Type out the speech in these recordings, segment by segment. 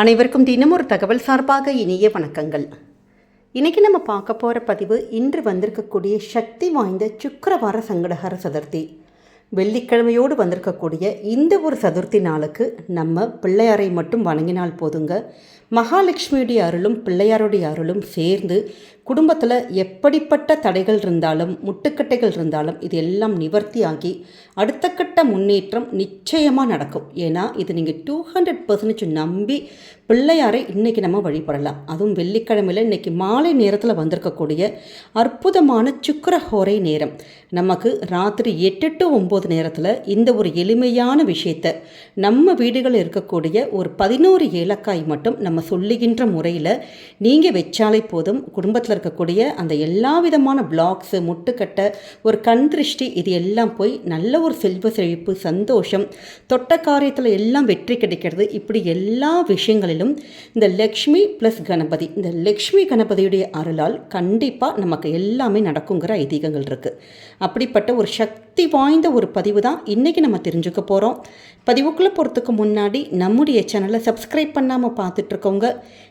அனைவருக்கும் தினம் ஒரு தகவல் சார்பாக இனிய வணக்கங்கள். இன்றைக்கி நம்ம பார்க்க போகிற பதிவு இன்று வந்திருக்கக்கூடிய சக்தி வாய்ந்த சுக்கரவார சங்கடகர சதுர்த்தி. வெள்ளிக்கிழமையோடு வந்திருக்கக்கூடிய இந்த ஒரு சதுர்த்தி நாளுக்கு நம்ம பிள்ளையாரை மட்டும் வணங்கினால் போதுங்க. மகாலட்சுமியுடைய அருளும் பிள்ளையாருடைய அருளும் சேர்ந்து குடும்பத்தில் எப்படிப்பட்ட தடைகள் இருந்தாலும் முட்டுக்கட்டைகள் இருந்தாலும் இது எல்லாம் நிவர்த்தியாகி அடுத்த கட்ட முன்னேற்றம் நிச்சயமாக நடக்கும். ஏன்னா இது நீங்கள் டூ ஹண்ட்ரட் பர்சன்டேஜ் நம்பி பிள்ளையாரை இன்றைக்கி நம்ம வழிபடலாம். அதுவும் வெள்ளிக்கிழமையில் இன்றைக்கி மாலை நேரத்தில் வந்திருக்கக்கூடிய அற்புதமான சுக்கரஹோரை நேரம். நமக்கு ராத்திரி எட்டு டு ஒம்பது நேரத்தில் இந்த ஒரு எளிமையான விஷயத்தை நம்ம வீடுகளில் இருக்கக்கூடிய ஒரு பதினோரு ஏலக்காய் மட்டும் நம்ம சொல்லுகின்ற முறையில் நீங்கள் வச்சாலே போதும் குடும்பத்தில் இருக்கக்கூடிய அந்த எல்லா விதமான பிளாக்ஸு முட்டுக்கட்டை ஒரு கண் திருஷ்டி இது எல்லாம் போய் நல்ல ஒரு செல்வ செழிப்பு சந்தோஷம் தொட்ட காரியத்தில் எல்லாம் வெற்றி கிடைக்கிறது. இப்படி எல்லா விஷயங்களிலும் இந்த லக்ஷ்மி ப்ளஸ் கணபதி இந்த லக்ஷ்மி கணபதியுடைய அருளால் கண்டிப்பாக நமக்கு எல்லாமே நடக்குங்கிற ஐதீகங்கள் இருக்குது அப்படிப்பட்ட ஒரு சக்தி வாய்ந்த ஒரு பதிவு தான் இன்றைக்கி நம்ம தெரிஞ்சுக்க போகிறோம் பதிவுக்குள்ளே போகிறதுக்கு முன்னாடி நம்முடைய சேனலை சப்ஸ்கிரைப் பண்ணாமல் பார்த்துட்ருக்கோங்க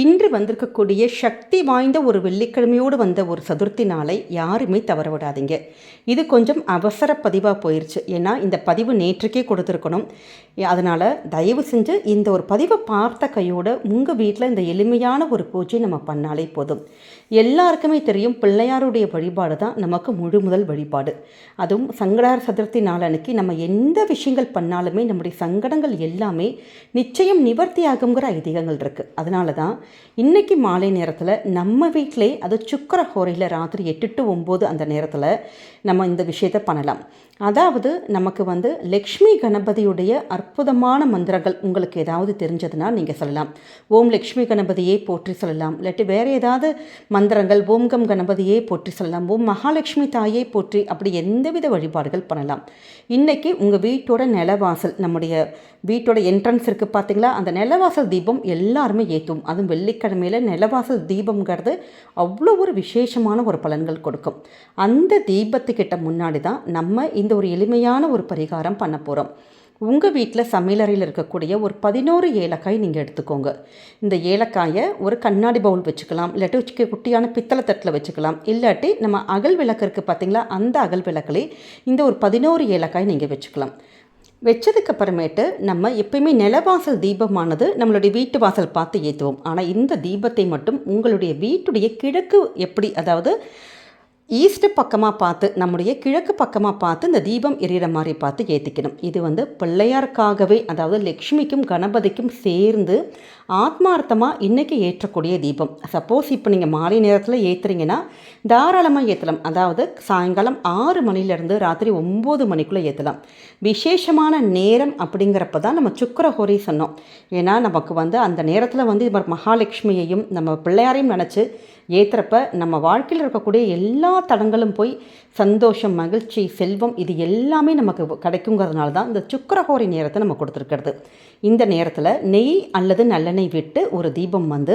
இன்று வந்திருக்கக்கூடிய சக்தி வாய்ந்த ஒரு வெள்ளிக்கிழமையோடு வந்த ஒரு சதுர்த்தி நாளை யாருமே தவற விடாதீங்க இது கொஞ்சம் அவசர பதிவாக போயிடுச்சு ஏன்னா இந்த பதிவு நேற்றுக்கே கொடுத்துருக்கணும். அதனால் தயவு செஞ்சு இந்த ஒரு பதிவை பார்த்த கையோடு உங்கள் வீட்டில் இந்த எளிமையான ஒரு பூஜை நம்ம பண்ணாலே போதும். எல்லாருக்குமே தெரியும் பிள்ளையாருடைய வழிபாடு தான் நமக்கு முழு முதல் வழிபாடு. அதுவும் சங்கடார் சதுர்த்தி நாளன்னைக்கு நம்ம எந்த விஷயங்கள் பண்ணாலுமே நம்முடைய சங்கடங்கள் எல்லாமே நிச்சயம் நிவர்த்தி ஆகுங்கிற ஐதீகங்கள் இருக்குது அதனால தான் இன்றைக்கி மாலை நேரத்தில் நம்ம வீட்டிலே அது சுக்கர ஹோரையில் ராத்திரி எட்டு டு ஒம்பது அந்த நேரத்தில் நம்ம இந்த விஷயத்தை பண்ணலாம். அதாவது நமக்கு வந்து லக்ஷ்மி கணபதியுடைய அற்புதமான மந்திரங்கள் உங்களுக்கு ஏதாவது தெரிஞ்சதுன்னா நீங்கள் சொல்லலாம். ஓம் லக்ஷ்மி கணபதியே போற்றி சொல்லலாம். இல்லாட்டி வேறு ஏதாவது மந்திரங்கள் ஓம் கம் கணபதியே போற்றி சொல்லலாம். ஓம் மகாலட்சுமி தாயே போற்றி அப்படி எந்தவித வழிபாடுகள் பண்ணலாம். இன்றைக்கி உங்கள் வீட்டோட நிலவாசல் நம்முடைய வீட்டோட என்ட்ரன்ஸ் இருக்குது பார்த்தீங்களா அந்த நிலவாசல் தீபம் எல்லாருமே ஏற்றும் அதுவும் வெள்ளிக்கிழமையில் நிலவாசல் தீபம்ங்கிறது அவ்வளோ ஒரு விசேஷமான ஒரு பலன்கள் கொடுக்கும். அந்த தீபத்துக்கிட்ட முன்னாடி தான் நம்ம இந்த ஒரு எளிமையான ஒரு பரிகாரம் பண்ண போகிறோம் உங்கள் வீட்டில் சமையலறையில் இருக்கக்கூடிய ஒரு பதினோரு ஏலக்காய் நீங்கள் எடுத்துக்கோங்க. இந்த ஏலக்காயை ஒரு கண்ணாடி பவுல் வச்சுக்கலாம் இல்லாட்டி குட்டியான பித்தளை தட்டில் வச்சுக்கலாம். இல்லாட்டி நம்ம அகல் விளக்கு இருக்குது பார்த்தீங்களா அந்த அகல் விளக்குலே இந்த ஒரு பதினோரு ஏலக்காய் நீங்கள் வச்சுக்கலாம். வச்சதுக்கு அப்புறமேட்டு நம்ம எப்பயுமே நிலவாசல் தீபமானது நம்மளுடைய வீட்டு வாசல் பார்த்து ஏற்றுவோம் ஆனால் இந்த தீபத்தை மட்டும் உங்களுடைய வீட்டுடைய கிழக்கு எப்படி அதாவது ஈஸ்ட் பக்கமாக பார்த்து நம்முடைய கிழக்கு பக்கமாக பார்த்து இந்த தீபம் எரியிற மாதிரி பார்த்து ஏற்றிக்கணும் இது வந்து பிள்ளையாருக்காகவே அதாவது லக்ஷ்மிக்கும் கணபதிக்கும் சேர்ந்து ஆத்மார்த்தமாக இன்றைக்கி ஏற்றக்கூடிய தீபம். சப்போஸ் இப்போ நீங்கள் மாலை நேரத்தில் ஏற்றுறீங்கன்னா தாராளமாக ஏற்றலாம் அதாவது சாயங்காலம் ஆறு மணிலேருந்து ராத்திரி ஒம்பது மணிக்குள்ளே ஏற்றலாம் விசேஷமான நேரம் அப்படிங்கிறப்ப தான் நம்ம சுக்கரஹோரி சொன்னோம். ஏன்னா நமக்கு வந்து அந்த நேரத்தில் வந்து மகாலட்சுமியையும் நம்ம பிள்ளையாரையும் நினச்சி ஏற்றுறப்ப நம்ம வாழ்க்கையில் இருக்கக்கூடிய எல்லா தடங்களும் போய் சந்தோஷம் மகிழ்ச்சி செல்வம் இது எல்லாமே நமக்கு கிடைக்குங்கிறதுனால தான் இந்த சுக்கரஹோரி நேரத்தை நம்ம கொடுத்துருக்கிறது. இந்த நேரத்தில் நெய் அல்லது நல்லெண்ணெய் விட்டு ஒரு தீபம் வந்து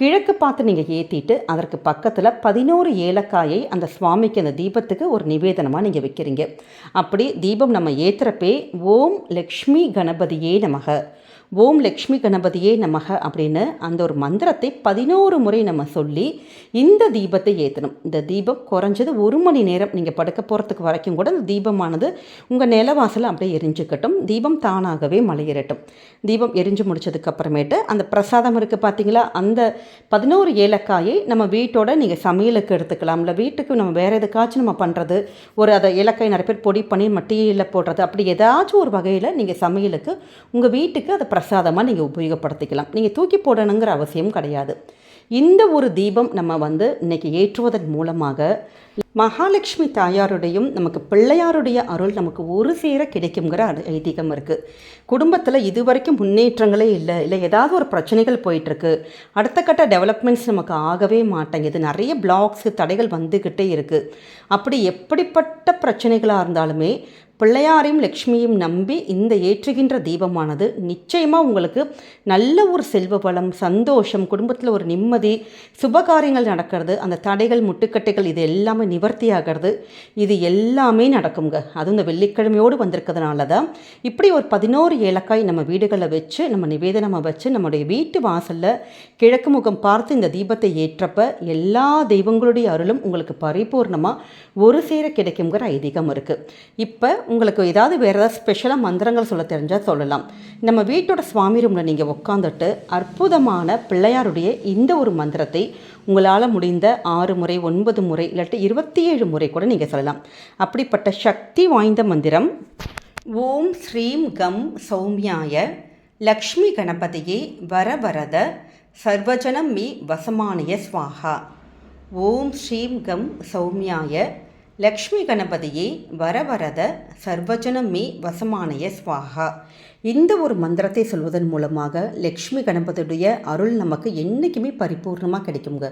கிழக்கு பார்த்து நீங்கள் ஏற்றிட்டு அதற்கு பக்கத்தில் பதினோரு ஏலக்காயை அந்த சுவாமிக்கு அந்த தீபத்துக்கு ஒரு நிவேதனமாக நீங்கள் வைக்கிறீங்க. அப்படி தீபம் நம்ம ஏற்றுறப்பே ஓம் லக்ஷ்மி கணபதியே நமக. ஓம் லக்ஷ்மி கணபதியே நமக அப்படின்னு அந்த ஒரு மந்திரத்தை பதினோரு முறை நம்ம சொல்லி இந்த தீபத்தை ஏற்றணும் இந்த தீபம் குறைஞ்சது ஒரு மணி நேரம் நீங்கள் படுக்க போகிறதுக்கு வரைக்கும் கூட இந்த தீபமானது உங்கள் நிலவாசல் அப்படியே எரிஞ்சுக்கட்டும். தீபம் தானாகவே மலையேறட்டும். தீபம் எரிஞ்சு முடிச்சதுக்கப்புறமேட்டு அந்த பிரசாதம் இருக்குது பார்த்தீங்களா அந்த பதினோரு ஏலக்காயை நம்ம வீட்டோட நீங்கள் சமையலுக்கு எடுத்துக்கலாம். இல்லை வீட்டுக்கு நம்ம வேறு எதுக்காச்சும் நம்ம பண்ணுறது ஒரு அதை ஏலக்காய் நிறைய பேர் பொடி பண்ணி மட்டியில் போடுறது அப்படி ஏதாச்சும் ஒரு வகையில் நீங்கள் சமையலுக்கு உங்கள் வீட்டுக்கு அதை பிரசாதமாக நீங்கள் உபயோகப்படுத்திக்கலாம். நீங்கள் தூக்கி போடணுங்கிற அவசியம் கிடையாது. இந்த ஒரு தீபம் நம்ம வந்து இன்றைக்கி ஏற்றுவதன் மூலமாக மகாலட்சுமி தாயாருடையும் நமக்கு பிள்ளையாருடைய அருள் நமக்கு ஒரு சேர கிடைக்குங்கிற ஐதீகம் இருக்குது குடும்பத்தில் இது வரைக்கும் முன்னேற்றங்களே இல்லை இல்லை ஏதாவது ஒரு பிரச்சனைகள் போயிட்டுருக்கு அடுத்த கட்ட டெவலப்மெண்ட்ஸ் நமக்கு ஆகவே மாட்டேங்குது. நிறைய பிளாக்ஸு தடைகள் வந்துக்கிட்டே இருக்குது அப்படி எப்படிப்பட்ட பிரச்சனைகளாக இருந்தாலுமே பிள்ளையாரையும் லக்ஷ்மியும் நம்பி இந்த ஏற்றுகின்ற தீபமானது நிச்சயமாக உங்களுக்கு நல்ல ஒரு செல்வ பலம் சந்தோஷம் குடும்பத்தில் ஒரு நிம்மதி சுபகாரியங்கள் நடக்கிறது அந்த தடைகள் முட்டுக்கட்டைகள் இது எல்லாமே நிவர்த்தி ஆகிறது இது எல்லாமே நடக்குங்க அதுவும் இந்த வெள்ளிக்கிழமையோடு வந்திருக்கிறதுனால தான் இப்படி ஒரு பதினோரு ஏலக்காய் நம்ம வீடுகளில் வச்சு நம்ம நிவேதனமாக வச்சு நம்முடைய வீட்டு வாசலில் கிழக்கு முகம் பார்த்து இந்த தீபத்தை ஏற்றப்ப எல்லா தெய்வங்களுடைய அருளும் உங்களுக்கு பரிபூர்ணமாக ஒரு சேர கிடைக்குங்கிற ஐதீகம் இருக்குது இப்போ உங்களுக்கு ஏதாவது வேறு ஏதாவது ஸ்பெஷலாக மந்திரங்கள் சொல்ல தெரிஞ்சால் சொல்லலாம். நம்ம வீட்டோட சுவாமி ரூமில் நீங்கள் உட்காந்துட்டு அற்புதமான பிள்ளையாருடைய இந்த ஒரு மந்திரத்தை உங்களால் முடிந்த ஆறு முறை ஒன்பது முறை இல்லாட்டி இருபத்தி முப்பத்தி ஏழு முறை கூட நீங்கள் சொல்லலாம். அப்படிப்பட்ட சக்தி வாய்ந்த மந்திரம் ஓம் ஸ்ரீம் கம் சௌமியாய லக்ஷ்மி கணபதியே வரவரத சர்வஜனம் மீ வசமானிய ஸ்வாகா. ஓம் ஸ்ரீம் கம் சௌமியாய லக்ஷ்மி கணபதியே வரவரத சர்வஜனம் மே வசமானய ஸ்வாகா. இந்த ஒரு மந்திரத்தை சொல்வதன் மூலமாக லக்ஷ்மி கணபதியுடைய அருள் நமக்கு என்றைக்குமே பரிபூர்ணமாக கிடைக்குங்க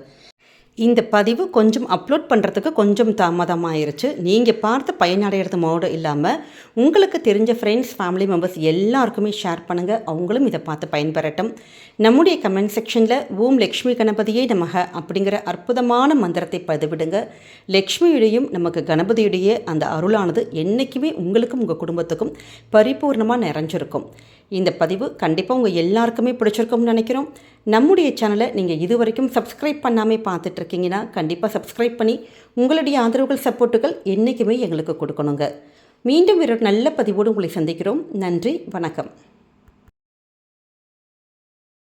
இந்த பதிவு கொஞ்சம் அப்லோட் பண்ணுறதுக்கு கொஞ்சம் தாமதமாயிருச்சு. நீங்கள் பார்த்து பயனடைகிறது மோடு இல்லாமல் உங்களுக்கு தெரிஞ்ச ஃப்ரெண்ட்ஸ் ஃபேமிலி மெம்பர்ஸ் எல்லாருக்குமே ஷேர் பண்ணுங்கள் அவங்களும் இதை பார்த்து பயன்பெறட்டும். நம்முடைய கமெண்ட் செக்ஷனில் ஓம் லக்ஷ்மி கணபதியே நமக அப்படிங்கிற அற்புதமான மந்திரத்தை பதிவிடுங்க. லக்ஷ்மியுடையும் நமக்கு கணபதியுடைய அந்த அருளானது என்றைக்குமே உங்களுக்கும் உங்கள் குடும்பத்துக்கும் பரிபூர்ணமாக நிறைஞ்சிருக்கும். இந்த பதிவு கண்டிப்பாக உங்கள் எல்லாருக்குமே பிடிச்சிருக்கும்னு நினைக்கிறோம். நம்முடைய சேனலை நீங்கள் இது வரைக்கும் சப்ஸ்கிரைப் பண்ணாமல் பார்த்துட்ருக்கீங்கன்னா கண்டிப்பாக சப்ஸ்கிரைப் பண்ணி உங்களுடைய ஆதரவுகள் சப்போர்ட்டுகள் என்றைக்குமே எங்களுக்கு கொடுக்கணுங்க. மீண்டும் ஒரு நல்ல பதிவோடு உங்களை சந்திக்கிறோம். நன்றி வணக்கம்.